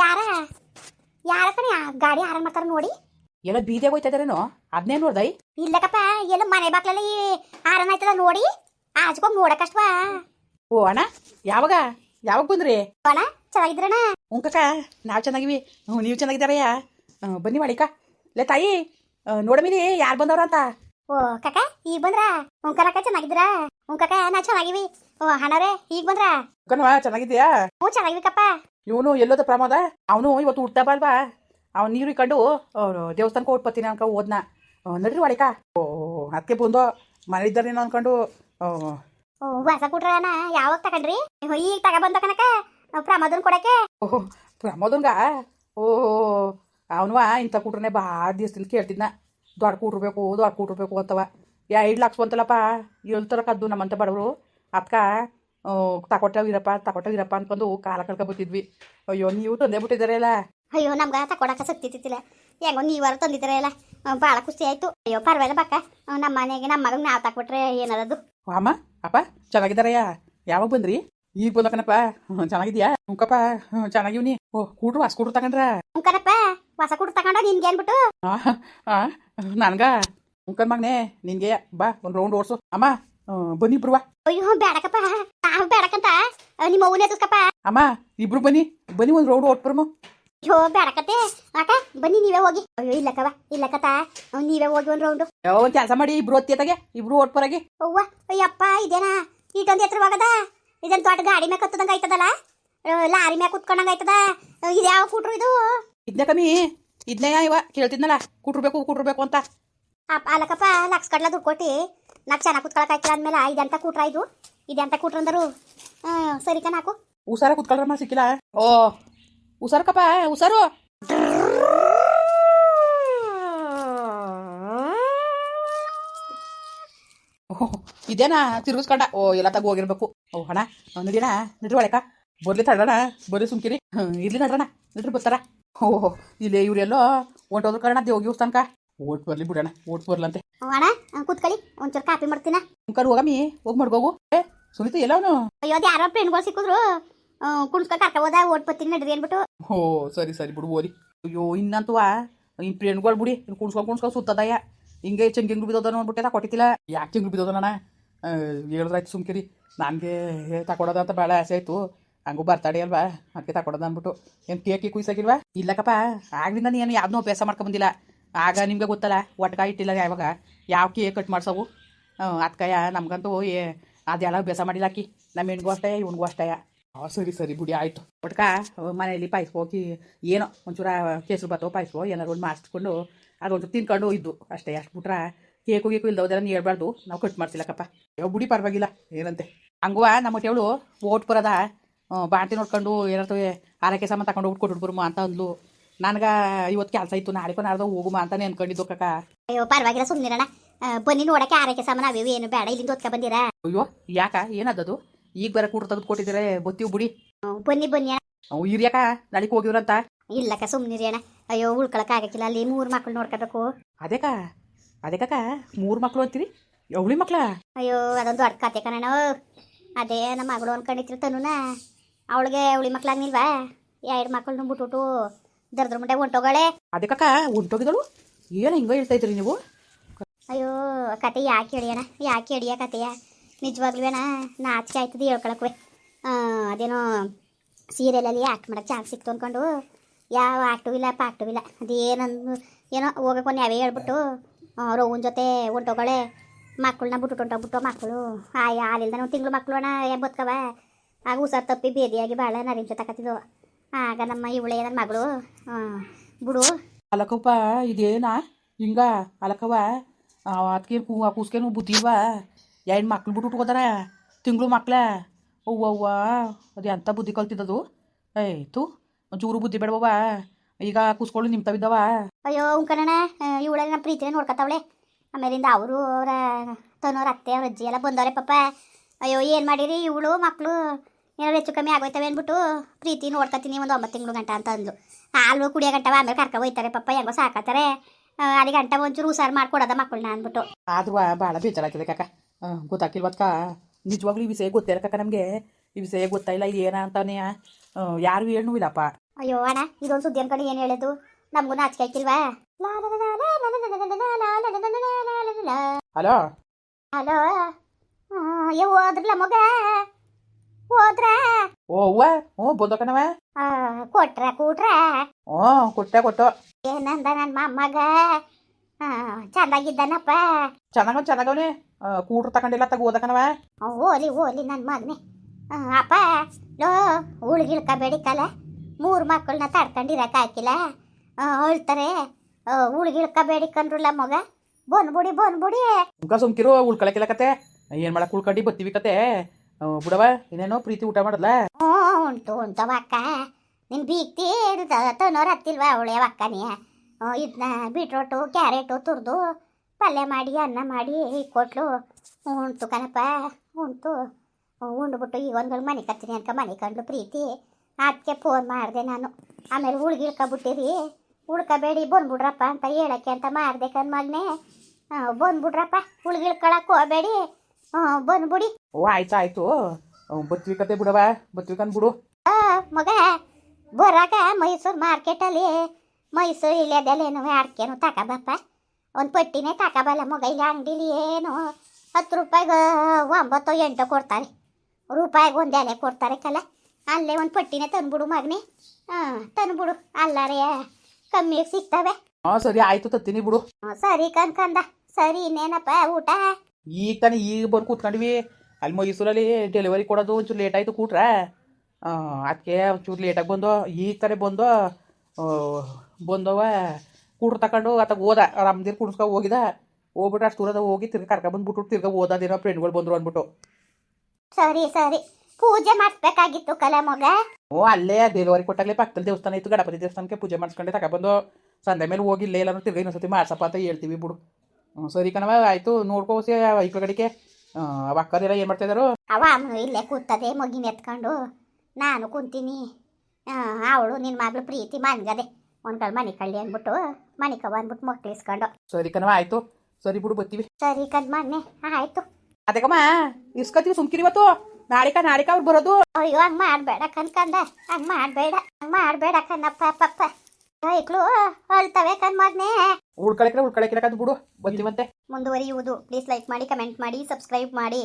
ಯಾರ? ಯಾರ ಕಣೆ? ಆ ಗಾಡಿ ಹಾರನ್ ಮಾಡ್ತಾರ ನೋಡಿ. ಎಲ್ಲ ಬೀದಿಯಾಗ ಹೋಯ್ತಾ ಇದಾರೇನೋ ಅದನ್ನೇ ನೋಡ್ದೈ. ಇಲ್ಲಕಪ್ಪ ಎಲ್ಲ ಮನೆ ಬಾಕ್ಲಲ್ಲಿ ಹಾರನ್ ಆಯ್ತದ ನೋಡಿ. ಆಜ್ಕೊಂಡ್ ನೋಡಕಷ್ಟವಾ ಓ ಅಣ್ಣ ಯಾವಾಗ? ಯಾವಾಗ ಬಂದ್ರಿ? ಅಣ್ಣ ಚೆನ್ನಾಗಿದ್ರಣ್ಣ ಹ್ಞೂ ಕಕ್ಕ ನಾವು ಚೆನ್ನಾಗಿವಿ. ಹ್ಞೂ ನೀವು ಚೆನ್ನಾಗಿದ್ದಾರಯ್ಯ ಬನ್ನಿ ಮಾಡಿಕ ಲೇ ತಾಯಿ ನೋಡಮಿರಿ ಯಾರು ಬಂದವ್ರ ಅಂತ? ಓ ಕಕ್ಕ ಈಗ ಬಂದ್ರ? ಹ್ಞೂ ಕನಕ ಚೆನ್ನಾಗಿದ್ದೀರಾ? ಹ್ಞೂ ಕಕ್ಕ ನಾ ಚೆನ್ನಾಗಿವಿ. ಓ ಹಣರೇ ಈಗ ಬಂದ್ರ? ಕಣವ ಚೆನ್ನಾಗಿದ್ಯಾ ಹ್ಞೂ ಚೆನ್ನಾಗಿವಿಕಪ್ಪ ಇವನು ಎಲ್ಲೋದ ಪ್ರಮೋದ? ಅವನು ಇವತ್ತು ಹುಡ್ತಾ ಬಲ್ವಾ ಅವ್ನು ನೀರು ಕಂಡು ಓ ದೇವಸ್ಥಾನಕ್ಕೆ ಓಟ್ಬರ್ತೀನಿ ಬರ್ತೀನಿ ಅನ್ಕೊ ಹೋದ್ನ. ನಡ್ರಿ ಒಳಿಕ ಓ ಅದಕ್ಕೆ ಬಂದೋ ಮನೆ ಇದ್ದಾರೇನೋ ಅನ್ಕೊಂಡು ಹೊಸ ಕುಟ್ರಣ್ಣ ಯಾವಾಗ ತಗೊಂಡ್ರಿ? ಈಗ ತಗೊಬಂದ ಕನಕ ಪ್ರಮೋದನ್ ಕೊಡಕ್ಕೆ? ಓಹೋ ಪ್ರಮೋದನ್ಗ? ಓ ಅವನವ ಇಂಥ ಕೂಟ್ರನೆ ಭಾಳ ದಿವಸದಿಂದ ಕೇಳ್ತಿದ್ನ. ದೊಡ್ಡ ಕೂಟ್ರಬೇಕು ದೊಡ್ಡ ಕೂಟ್ರಬೇಕು ಅಂತವ. ಎರಡು ಲಕ್ಷ ಬಂತಲ್ಲಪ್ಪ ಹೇಳ್ತಾರ ಕದ್ದು ನಮ್ಮಂತ ಬಡವರು. ತಕೊಟ್ಟವ್ ಇರಪ್ಪ ತಕೊಟ್ಟವ್ ಇರಪ್ಪ ಅನ್ಕೊಂಡು ಕಾಲ ಕಳ್ಕೊಬತ್ತಿದ್ವಿ ಅಯ್ಯೋ ನೀವು ತಂದೆ ಬಿಟ್ಟಿದ್ದಾರಲ್ಲ ಅಯ್ಯೋ ನಮ್ಗೆ ತಕೊಡಕ್ಕೆ ಸಕ್ತಿತ್ತಿಲ್ಲ ಹೆಂಗೋ ನೀವಾರು ತಂದಿದ್ದೀರ ಎಲ್ಲ ಭಾಳ ಖುಷಿ ಆಯ್ತು. ಅಯ್ಯೋ ಪರವಾಗಿಲ್ಲ ಬಕ್ಕ ನಮ್ಮ ಮನೆಗೆ ನಮ್ಮ ಮಗಂಗೆ ನಾವು ತಕೊಟ್ರೆ ಏನದದು ಅಮ್ಮ ಅಪ್ಪ ಚೆನ್ನಾಗಿದ್ದಾರಯ್ಯ ಯಾವಾಗ ಬಂದ್ರಿ ಈಗ ಬಂದಕನಪ್ಪ ಹ್ಞೂ ಚೆನ್ನಾಗಿದ್ಯಾ ಹ್ಞೂಕಪ್ಪ ಹ್ಞೂ ಚೆನ್ನಾಗಿವ್ನಿ ಓ ಕೂಟ್ರು ಹಸ್ ಕೂಟ್ರು ತಗೊಂಡ್ರ ಕರಪ್ಪ ಹೊಸ ಕುಟ್ರು ತಗೊಂಡ ನಿನ್ಗೆ ಅನ್ಬಿಟ್ಟು ಆ ನನ್ಗ ಮುಖನ್ ಮಗನೆ ನಿನ್ಗೆ ಬಾ ಒಂದು ರೌಂಡ್ ಓಡ್ಸು ಅಮ್ಮ ಆ, ಬನ್ನಿ ಇಬ್ರು ಬಾ ಅಯ್ಯೋ ಬೇಡಕಪ್ಪ ನಾವು ಬೇಡಕಂತ ಆ, ನಿಮ್ಮ ಅವ್ವನೇ ಎತ್ತಿಸ್ಕಪ್ಪ ಅಮ್ಮ ಇಬ್ರು ಬನ್ನಿ ಬನ್ನಿ ಒಂದು ರೌಂಡ್ ಓಟ್ಬರ್ಮು ಅಯ್ಯೋ ಬೇಡಕತೆ ಆಟ ಬನ್ನಿ ನೀವೇ ಹೋಗಿ. ಅಯ್ಯೋ ಇಲ್ಲಕ್ಕವ ಇಲ್ಲಕತ್ತ ಅವ್ನು ನೀವೇ ಹೋಗಿ ಒಂದು ರೌಂಡು ಒಂದು ಕೆಲಸ ಮಾಡಿ ಇಬ್ರು ಹೊತ್ತಿಯತಾಗೆ ಇಬ್ರು ಓಟ್ಬರಾಗಿ ಅವ್ವ ಅಯ್ಯಪ್ಪ ಇದೇನಾ? ಇಟೊಂದು ಎತ್ತರವಾಗದ? ಇದನ್ ದೊಡ್ಡ ಗಾಡಿ ಮ್ಯಾಗ ಕತ್ತದಂಗ ಆಯ್ತದಲ್ಲ? ಲಾರಿ ಮ್ಯಾಗ ಕುತ್ಕೊಂಡಂಗ ಆಯ್ತದ? ಇದು ಯಾವ ಕೂಟ್ರು ಇದು? ಇದ್ನ ಕಮ್ಮಿ. ಇದ್ನ ಇವ ಕೇಳ್ತಿದ್ನಲ್ಲ ಕೂಟ್ರು ಕೂಟ್ರು ಬೇಕು ಅಂತ. ಅಪ್ಪ ಅಲ್ಲಕಪ್ಪ ಲಕ್ಷ ಕಡ್ಲ ದುಡ್ಡು ಕೊಟ್ಟು ನಾಕ್ ಚೆನ್ನಾಗಿ ಕುತ್ಕೊಳಕ್ ಆಯ್ತಲ್ಲ ಅಂದ್ಮೇಲೆ ಇದೆಂತ ಕೂಟ್ರ ಇದು? ಇದೆಂತ ಕೂಟ್ರಂದರು? ಸರಿ ಕಣ ಹಾಕು. ಉಸಾರ ಕುತ್ಕೊಳ್ರಮ್ಮ ಸಿಕ್ಕಿಲ್ಲ. ಓ ಉಸಾರಕಪ್ಪ ಉಸರು. ಓಹ್ ಇದೇನಾ? ತಿರುಗಿಸ್ಕೊಂಡ. ಓ ಎಲ್ಲ ತಗೋ ಹೋಗಿರ್ಬೇಕು. ಓ ಹಣ ನಡಿಯಣ ನಡ್ರಿ ಒಳಕ. ಬರ್ಲಿ ತಡೋಣ ಬರ್ಲಿ ಸುಮ್ಕಿರಿ. ಹ್ಮ್, ಇರ್ಲಿ ನಡ್ರಣ. ನಡ್ರಿ ಬರ್ತಾರ. ಓಹೋ ಇಲ್ಲೇ ಇವ್ರೆಲ್ಲೋ ಹೊಂಟೋದ್ರ ಕಾರಣ ಅದೇ ಹೋಗಿ ತನಕ. ಓಟ್ ಬರ್ಲಿ ಬಿಡೋಣ ಓಟ್ ಬರ್ಲಂತೆ. ಅಣ್ಣ ಕೂತ್ಕೊಳ್ಳಿ ಒಂಚೂರು ಕಾಪಿ ಮಾಡ್ತೀನ. ಹೋಗಮ್ಮಿ ಹೋಗಿ ಮಾಡ್ಕೋಗು ಏ ಸುನೀತ ಎಲ್ಲ ಅವನು ಅಯ್ಯೋ ಯಾರೋ ಫ್ರೆಂಡ್ಗಳು ಸಿಕ್ಕಿದ್ರು. ಕುಣ್ಸ್ಕ ಕರ್ಕ ಹೋದ, ಓಟ್ ಪತ್ತಿ ನಡ್ರಿ ಅನ್ಬಿಟ್ಟು ಹೋ, ಸರಿ ಸರಿ ಬಿಡು ಓರಿ. ಅಯ್ಯೋ, ಇನ್ನಂತೂ ಇನ್ ಫ್ರೆಂಡ್ಗಳು ಬಿಡಿ ಕುಣ್ಸ್ಕೊಂಡು ಕುಣ್ಸ್ಕೊಂಡು ಸುತ್ತದಯ್ಯ ಹಿಂಗೆ ಚಂಗೆ ಬಿದ್ದೋದ ನೋಡ್ಬಿಟ್ಟೆ ಕೊಟ್ಟಿಲ್ಲ ಯಾಕೆ ಚಿಂಗ್ಳು ಬಿದ್ದೋದಣ್ಣ ಹೇಳಿದ್ರಾಯ್ತು ಸುಮ್ಕಿರಿ. ನನಗೆ ತಕೊಡೋದ ಅಂತ ಭಾಳ ಆಸೆ ಆಯಿತು. ಹಂಗೂ ಬರ್ತಾಡಿ ಅಲ್ವಾ? ಅದಕ್ಕೆ ತಕೊಡೋದ ಅಂದ್ಬಿಟ್ಟು. ಏನು ಕೇಕಿ ಕುಯ್ಸಾಗಿಲ್ವಾ ಇಲ್ಲಕ್ಕಪ್ಪ ಆಗ್ಲಿಂದ ನೀನು ಯಾವ್ದನ್ನೂ ಅಭ್ಯಾಸ ಮಾಡ್ಕೊಂಬಂದಿಲ್ಲ ಆಗ ನಿಮಗೆ ಗೊತ್ತಲ್ಲ ಒಟ್ಕಾಯಿ ಇಟ್ಟಿಲ್ಲ ಯಾವಾಗ ಯಾವ ಕೇಕ್ ಕಟ್ ಮಾಡ್ಸವು? ಅದಕ್ಕಯ್ಯ ನಮ್ಗಂತೂ ಏ ಅದೆಲ್ಲ ಅಭ್ಯಾಸ ಮಾಡಿಲ್ಲ ಆಕಿ. ನಮ್ಮ ಹೆಣ್ಗೂ ಅಷ್ಟೇ, ಇವ್ನಿಗೂ ಅಷ್ಟೇ ಆ ಸರಿ ಸರಿ ಬಿಡಿ ಆಯಿತು. ಒಟ್ಕ ಮನೆಯಲ್ಲಿ ಪಾಯಿಸ್ಕೊ ಹೋಗಿ ಏನೋ ಒಂಚೂರ ಕೇಸರಿ ಬಾತೋ ಪಾಯಿಸ್ಕೊ ಏನಾರು ಒಂದು ಮಾಡಿಸ್ಕೊಂಡು ಅದೊಂದು ತಿನ್ಕೊಂಡು ಇದ್ದು ಅಷ್ಟೇ ಅಷ್ಟು ಬಿಟ್ರ ಕೇಕು ಗೀಕು ಇಲ್ದೋದೆಲ್ಲ ಹೋದ್ರೆ ಹೇಳ್ಬಾರ್ದು. ನಾವು ಕಟ್ ಮಾಡ್ತಿಲ್ಲಕ್ಕಪ್ಪ ಯಾವ ಬುಡಿ ಪರವಾಗಿಲ್ಲ. ಏನಂತೆ? ಹಂಗುವ ನಮ್ಮ ಹೇಳು ಓಟ್ ಪರದ ಬಾಂತಿ ನೋಡ್ಕೊಂಡು ಏನಾದ್ರು ಆರೈಕೆ ಸಾಮಾನು ತಗೊಂಡು ಹೋಗ್ಬಿಟ್ಟು ಕೊಟ್ಬಿಡ್ಬರ್ಮ ಅಂತ ಅಂದ್ಲು. ನನಗ ಇವತ್ತು ಕೆಲಸ ಇತ್ತು ನಾಳೆಕೋ ನಾಡ್ದು ಹೋಗುಮ ಅಂತಾನೆ ಅನ್ಕೊಂಡಿದ್ದು ಕಕ್ಕ ಅಯ್ಯೋ ಪರವಾಗಿಲ್ಲ ಸುಮ್ಮನಿರಣ ಬನ್ನಿ ನೋಡಕ್ಕೆ ಆರೈಕೆ ಸಾಮಾನು ಅವೇವು ಏನು ಬೇಡ ಇಲ್ಲಿಂದ ಓದ್ಕ ಬಂದಿರ? ಅಯ್ಯೋ ಯಾಕ ಏನದದು ಈಗ ಬೇರೆ ಕೂಡ ತೆಗೆದು ಕೊಟ್ಟಿದ್ದೀರಾ ಬತ್ತೀವಿ ಬಿಡಿ. ಬನ್ನಿ ಬನ್ನಿ ಅವು ಹಿರಿಯಕ ನಾಳೆಗೆ ಹೋಗಿವ್ರಂತ. ಇಲ್ಲಕ್ಕ ಸುಮ್ಮನಿರಿ ಅಣ್ಣ. ಅಯ್ಯೋ ಉಳ್ಕೊಳಕ್ ಆಗಕ್ಕಿಲ್ಲ ಅಲ್ಲಿ ಮೂರು ಮಕ್ಳು ನೋಡ್ಕೋಬೇಕು. ಅದೇಕ ಅದೇಕ ಮೂರು ಮಕ್ಳು ಅಂತೀರಿ? ಅವಳಿ ಮಕ್ಳ? ಅಯ್ಯೋ ಅದೊಂದು ದೊಡ್ಡ ಕತೆ ಕಣ ಅದೇ ನಮ್ಮ ಮಗಳು ಅನ್ಕೊಂಡಿತ್ರಿ ತನುನ. ಅವಳಿಗೆ ಅವಳಿ ಮಕ್ಳಾಗ್ನಿಲ್ವಾ? ಎರಡು ಮಕ್ಳು ಬಿಟ್ಬಿಟ್ಟು ದರ್ದ್ರ ಮುಂಡೆ ಹೊಂಟೋಗಳೆ. ಅದಕ್ಕ ಹೊಂಟೋಗಿದಳು ಏನು ಹಿಂಗ ಹೇಳ್ತಾ ಇದ್ರಿ ನೀವು? ಅಯ್ಯೋ ಕತೆ ಯಾಕೆ ಹೇಳಿಯಣ ಯಾಕೆ ಹೇಳಿಯ ಕತೆಯ? ನಿಜವಾಗ್ಲೂ ಅಣ್ಣ, ನಾಚಿಕೆ ಆಯ್ತದೆ ಹೇಳ್ಕೊಳಕ್ವೆ. ಅದೇನೋ ಸೀರಿಯಲಲ್ಲಿ ಆಕ್ಟ್ ಮಾಡೋಕ್ಕೆ ಚಾನ್ಸ್ ಸಿಕ್ತು ಅಂದ್ಕೊಂಡು ಯಾವ ಆಕ್ಟು ಇಲ್ಲ ಪಾಕ್ಟು ಇಲ್ಲ. ಅದೇನಂದು ಏನೋ ಹೋಗಕ್ಕೆ ಒಂದು ಯಾವೇ ಹೇಳ್ಬಿಟ್ಟು ರೋವನ್ ಜೊತೆ ಹೊಂಟೋಗಳೆ, ಮಕ್ಕಳನ್ನ ಬಿಟ್ಟು ಹೊಂಟೋಗ್ಬಿಟ್ಟು ಮಕ್ಕಳು. ಆಯ್ ಹಾಲಿಲ್ದ ನಾವು ತಿಂಗಳು ಮಕ್ಕಳು ಅಣ್ಣ ಬದುಕವ? ಆಗ ಹುಷಾರು ತಪ್ಪಿ ಬೇದಿಯಾಗಿ ಭಾಳ ನರಿಂಜ ತಕತಿದ್ವು ಆಗ ನಮ್ಮ ಇವಳೆ ನನ್ನ ಮಗಳು ಬಿಡು. ಅಲಕಪ್ಪ ಇದೇನಾ? ಹಿಂಗ ಅಲಕವ ಅದಕ್ಕೆ ಕೂಸ್ಕೇನು ಬುದ್ಧಿ ಎರಡು ಮಕ್ಳು ಬಿಟ್ಟು ಉಟ್ಕೋತಾರೆ ತಿಂಗಳು ಮಕ್ಳ? ಅವ್ವ ಅವ್ವ ಅದು ಎಂಥ ಬುದ್ಧಿ ಕಲ್ತಿದ್ದದು? ಏಯ್ತು ಒಂಚೂರು ಬುದ್ಧಿ ಬೇಡವವ ಈಗ ಕೂಸ್ಕೊಳ್ಳು ನಿಮ್ತವಿದ್ದವ ಅಯ್ಯೋ ಉಂಕಣ್ಣ ಇವಳೆಲ್ಲ ನಮ್ಮ ಪ್ರೀತಿನ ನೋಡ್ಕೊತಾವಳೆ. ಆಮೇಲಿಂದ ಅವರು ಅವರ ತನ್ನೋರ ಅತ್ತೆ ಅವ್ರ ಅಜ್ಜಿ ಎಲ್ಲ ಬಂದವ್ರೆ ಪಪ್ಪ ಅಯ್ಯೋ ಏನು ಮಾಡಿರಿ? ಇವಳು ಮಕ್ಕಳು ಏನಾದ್ರು ಹೆಚ್ಚು ಕಮ್ಮಿ ಆಗೋಯ್ತವೆ ಅಂದ್ಬಿಟ್ಟು ಪ್ರೀತಿ ನೋಡ್ಕೊತೀನಿ ಒಂದು ಒಂಬತ್ತು ತಿಂಗಳು ಗಂಟ ಅಂತ ಅಂದ್ಲು. ಹಾಲು ಕುಡಿಯೋ ಗಂಟವ ಆಮೇಲೆ ಕರ್ಕೊ ಹೋಯ್ತಾರೆ ಪಪ್ಪ ಹೆಂಗೋ ಸಾಕತ್ತಾರೆ ಅಲ್ಲಿ ಗಂಟ ಒಂಚೂರು ಹುಷಾರು ಮಾಡ್ಕೊಡೋದ ಮಕ್ಕಳನ್ನ ಅಂದ್ಬಿಟ್ಟು. ಆದ್ರೂ ಭಾಳ ಬೇಜಾರಾಗ್ತದೆ ಕಾಕ. ಆ, ಗೊತ್ತಾಗ್ತಿಲ್ವತ್ಕ ನಿಜವಾಗ್ಲೂ ಈ ವಿಷಯ ಗೊತ್ತಿರಕ್ಕ ಕಾಕ ನಮಗೆ ಈ ವಿಷಯ ಗೊತ್ತಾಯಿಲ್ಲ ಏನ ಅಂತಾನೆ ಯಾರು ಹೇಳೂ ಇಲ್ಲಪ್ಪ ಅಯ್ಯೋ ಅಣ್ಣ ಇದೊಂದು ಸುದ್ದಿ ಅನ್ಕೊಂಡು ಏನು ಹೇಳೋದು ನಮಗೂ ನಾಚಿಕೆ ಆಯ್ತಿಲ್ವಾ ಹಲೋ ಹಲೋ ಏ ಹೋದ್ರಲ್ಲ ಮಗ ಹೋದ್ರ ಓ ಹ್ಞೂ ಬಂದೋ ಕಣವ ಕೊಟ್ರ ಕೂಟ್ರ ಹ್ಞೂ ಕೊಟ್ಟೆ ಕೊಟ್ಟು ಏನಂದ ನನ್ನ ಮಮ್ಮಗ ಚಂದಾಗಿದ್ದಾನಪ್ಪ ಚೆನ್ನಾಗ ಚೆನ್ನಾಗವನೆ ಕೂಟ್ರು ತಗೊಂಡಿಲ್ಲ ತಗ ಓದಕನವ. ಓಲಿ ಓಲಿ ನನ್ನ ಮಗನೆ ಅಪ್ಪ ಲೋ ಉಳ್ಗಿಳ್ಕಬೇಡಿ ಕಲ ಮೂರು ಮಕ್ಕಳನ್ನ ತಡ್ಕೊಂಡಿರಕ್ಕೆ ಹಾಕಿಲ್ಲ. ಹೇಳ್ತಾರೆ ಉಳ್ಗಿಳ್ಕಬೇಡಿ ಕಂಡ್ರಲ್ಲ ಮಗ. ಬನ್ಬುಡಿ ಬನ್ಬುಡಿ ಸುಮ್ಕ ಸುಮ್ಕಿರು ಉಳ್ಕೊಳಕಿಲ್ಲ ಕತೆ. ಏನು ಮಾಡಕ್ಕೆ ಉಳ್ಕೊಂಡು ಬತ್ತೀವಿ ಕತೆ. ಬಿಡವ ಇನ್ನೇನೋ ಪ್ರೀತಿ ಊಟ ಮಾಡಲ್ಲ ಹ್ಞೂ ಉಂಟು ಉಂಟವ ಅಕ್ಕ. ನಿನ್ ಬೀಗ್ತಿ ತನ್ನೋರು ಹತ್ತಿಲ್ವಾ ಅವಳೆ ಅಕ್ಕನೇ ಇದನ್ನ ಬೀಟ್ರೋಟು ಕ್ಯಾರೆಟು ತುರಿದು ಪಲ್ಯ ಮಾಡಿ ಅನ್ನ ಮಾಡಿ ಕೊಟ್ಲು. ಉಂಟು ಕಣಪ್ಪ ಉಂಟು. ಉಂಡ್ಬಿಟ್ಟು ಈಗ ಒಂದ್ಗಳು ಮನೆ ಕತ್ತೀನಿ ಅನ್ಕ ಮನೆ ಕಂಡ್ಲು ಪ್ರೀತಿ. ಅದಕ್ಕೆ ಫೋನ್ ಮಾಡಿದೆ ನಾನು. ಆಮೇಲೆ ಉಳ್ಗಿಳ್ಕೊಬಿಟ್ಟಿರಿ ಉಳ್ಕಬೇಡಿ ಬಂದ್ಬಿಡ್ರಪ್ಪ ಅಂತ ಹೇಳಕ್ಕೆ ಅಂತ ಮಾಡಿದೆ ಕಣ್ ಮಗನೇ ಬಂದ್ಬಿಡ್ರಪ್ಪ ಉಳ್ಗಿಳ್ಕೊಳಕ್ಕೆ ಹೋಗಬೇಡಿ. ಬಂದ್ಬಿಡಿ. ಓ ಆಯ್ತು ಆಯ್ತು. ಬತ್ವಿ ಕತೆ ಬಿಡವ ಬತ್ವಿ ಬಿಡು ಮಗ ಬರಾಗ ಮೈಸೂರು ಮಾರ್ಕೆಟಲ್ಲಿ ಮೈಸೂರು ಇಲ್ಲದಲ್ಲೇನು ಆಡ್ಕೇನು ತಗೋಬಪ್ಪ ಒಂದು ಪಟ್ಟಿನೇ ತಗೋಬಲ್ಲ ಮಗ ಇಲ್ಲಿ ಅಂಗಡಿಲಿ ಏನು ಹತ್ತು ರೂಪಾಯಿಗೆ ಒಂಬತ್ತು ಎಂಟು ಕೊಡ್ತಾರೆ. ರೂಪಾಯಿಗೆ ಒಂದು ಎಲೆ ಕೊಡ್ತಾರೆ ಕಲ. ಅಲ್ಲೇ ಒಂದು ಪಟ್ಟಿನೇ ತಂದ್ಬಿಡು ಮಗನೇ. ಹಾಂ ತಂದ್ಬಿಡು. ಅಲ್ಲಾರೆ ಕಮ್ಮಿಗೆ ಸಿಗ್ತವೆ. ಹಾಂ ಸರಿ ಆಯ್ತು ತತ್ತೀನಿ ಬಿಡು. ಹ್ಮ್, ಸರಿ ಕನ್ಕಂದ ಸರಿ ಇನ್ನೇನಪ್ಪ ಊಟ? ಈಗ ತಾನೇ ಈಗ ಬಂದು ಕೂತ್ಕೊಂಡ್ವಿ. ಅಲ್ಲಿ ಮೈಸೂರಲ್ಲಿ ಡೆಲಿವರಿ ಕೊಡೋದು ಒಂಚೂರು ಲೇಟ್ ಆಯಿತು ಕೂಟ್ರ. ಅದಕ್ಕೆ ಒಂಚೂರು ಲೇಟಾಗಿ ಬಂದೋ ಈಗ ತಾನೇ ಬಂದು ಬಂದವ ಕೂಡ ತಕೊಂಡು ಆತ ಹೋದ. ರಾಮದಿರ್ ಕುಡ್ಸ್ಕೊ ಹೋಗಿದ. ಹೋಗ್ಬಿಟ್ಟು ಅಷ್ಟು ದೂರದ ಹೋಗಿ ತಿರ್ಗಿ ಕರ್ಕೊಂಡ್ಬಂದ್ಬಿಟ್ಟು ಬಂದ್ಬಿಟ್ಟು ತಿರ್ಗಿ ಓದೋದೇನೋ ಫ್ರೆಂಡ್ಗಳು ಬಂದ್ರು ಅಂದ್ಬಿಟ್ಟು. ಸರಿ ಸರಿ. ಪೂಜೆ ಮಾಡಿಸ್ಬೇಕಾಗಿತ್ತು ಕಲ ಮಗ. ಓ ಅಲ್ಲೇ ಡೆಲಿವರಿ ಕೊಟ್ಟಾಗಲೇ ಪಕ್ಕದಲ್ಲಿ ದೇವಸ್ಥಾನ ಇತ್ತು. ಗಣಪತಿ ದೇವಸ್ಥಾನಕ್ಕೆ ಪೂಜೆ ಮಾಡಿಸ್ಕೊಂಡೆ ತಗೊಬಂದು ಸಂದೆ ಮೇಲೆ ಹೋಗಿಲ್ಲ ಇಲ್ಲೇ ಎಲ್ಲಾನು ತಿರ್ಗಿ ಇನ್ನೊಂದ್ಸತಿ ಮಾಡ್ಸಪ್ಪ ಅಂತ ಹೇಳ್ತೀವಿ ಬಿಡು. ಸರಿ ಕಣವ ಆಯಿತು. ನೋಡ್ಕೋಸಿ ಈ ಕಡೆಗೆ. ಅಕ್ಕರೆಲ್ಲ ಏನು ಮಾಡ್ತಾ ಇದಾರು? ಅವ ಇಲ್ಲೇ ಕೂತದೆ ಮಗಿನ ಎತ್ಕೊಂಡು. ನಾನು ಕುಂತೀನಿ. ಅವಳು ನಿನ್ ಮಗಳು ಪ್ರೀತಿ ಮನ್ಗದೆ. ಒಂದ್ಗಳು ಮನೆ ಕಳ್ಳಿ ಅಂದ್ಬಿಟ್ಟು ಮನೆ ಕವ ಅಂದ್ಬಿಟ್ಟು ಮಕ್ಳು ಇಸ್ಕೊಂಡು. ಸರಿ ಕಣವ ಆಯ್ತು. ಸರಿ ಬಿಡು ಬರ್ತೀವಿ. ಸರಿ ಕಣ್ ಮೊನ್ನೆ ಆಯ್ತು. ಅದಕ್ಕಮ್ಮ ಇಸ್ಕೊತೀವಿ ಸುಮ್ಕಿರಿ ಇವತ್ತು. ನಾಳಿಕ ನಾಳಿಕ ಅವ್ರು ಬರೋದು. ಅಯ್ಯೋ ಹಂಗೆ ಮಾಡಬೇಡ ಕನ್ಕಂದ ಹಂಗ್ ಮಾಡಬೇಡ ಹಂಗೆ ಮಾಡಬೇಡ ಕಣ್ಣಪ್ಪ ಪಪ್ಪ ಐಕ್ಳು ಅಳ್ತವೆ ಕಣ್ ಮಗನೇ. ಉಳ್ಕೊಳಕ್ರೆ ಉಳ್ಕೊಳಕ್ಕಿರಕಂತ ಬಿಡು. ಬರ್ತೀವಂತೆ. ಮುಂದುವರಿಯುವುದು. ಪ್ಲೀಸ್ ಲೈಕ್ ಮಾಡಿ ಕಮೆಂಟ್ ಮಾಡಿ ಸಬ್ಸ್ಕ್ರೈಬ್ ಮಾಡಿ.